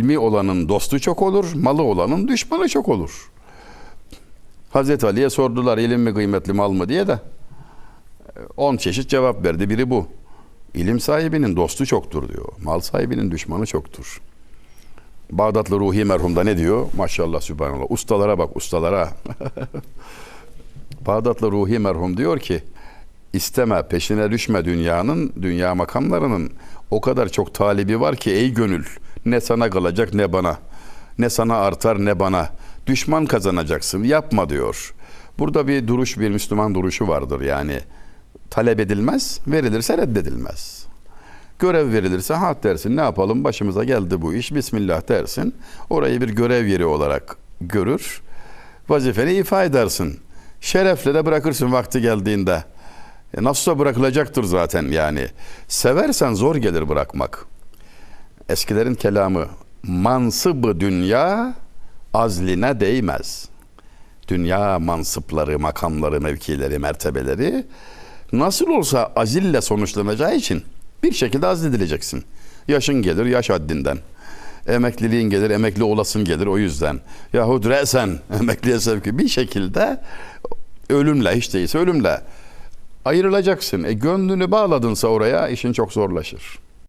İlmi olanın dostu çok olur, malı olanın düşmanı çok olur. Hazreti Ali'ye sordular ilim mi kıymetli mal mı diye de 10 çeşit cevap verdi. Biri bu. İlim sahibinin dostu çoktur diyor. Mal sahibinin düşmanı çoktur. Bağdatlı Ruhi merhum da ne diyor? Maşallah sübhanallah. Ustalara bak ustalara. Bağdatlı Ruhi merhum diyor ki isteme peşine düşme dünyanın, dünya makamlarının o kadar çok talibi var ki ey gönül ne sana kalacak ne bana. Ne sana artar ne bana. Düşman kazanacaksın yapma diyor. Burada bir duruş bir Müslüman duruşu vardır yani. Talep edilmez, verilirse reddedilmez. Görev verilirse ha dersin ne yapalım başımıza geldi bu iş bismillah dersin. Orayı bir görev yeri olarak görür. Vazifeni ifa edersin. Şerefle de bırakırsın vakti geldiğinde. E nasılsa bırakılacaktır zaten yani. Seversen zor gelir bırakmak. Eskilerin kelamı mansıbı dünya azline değmez. Dünya mansıpları, makamları, mevkileri, mertebeleri nasıl olsa azille sonuçlanacağı için bir şekilde azledileceksin. Yaşın gelir yaş haddinden. Emekliliğin gelir, emekli olasın gelir o yüzden. Yahut resen emekliye sevki bir şekilde ölümle hiç değilse ölümle ayrılacaksın. E gönlünü bağladınsa oraya işin çok zorlaşır.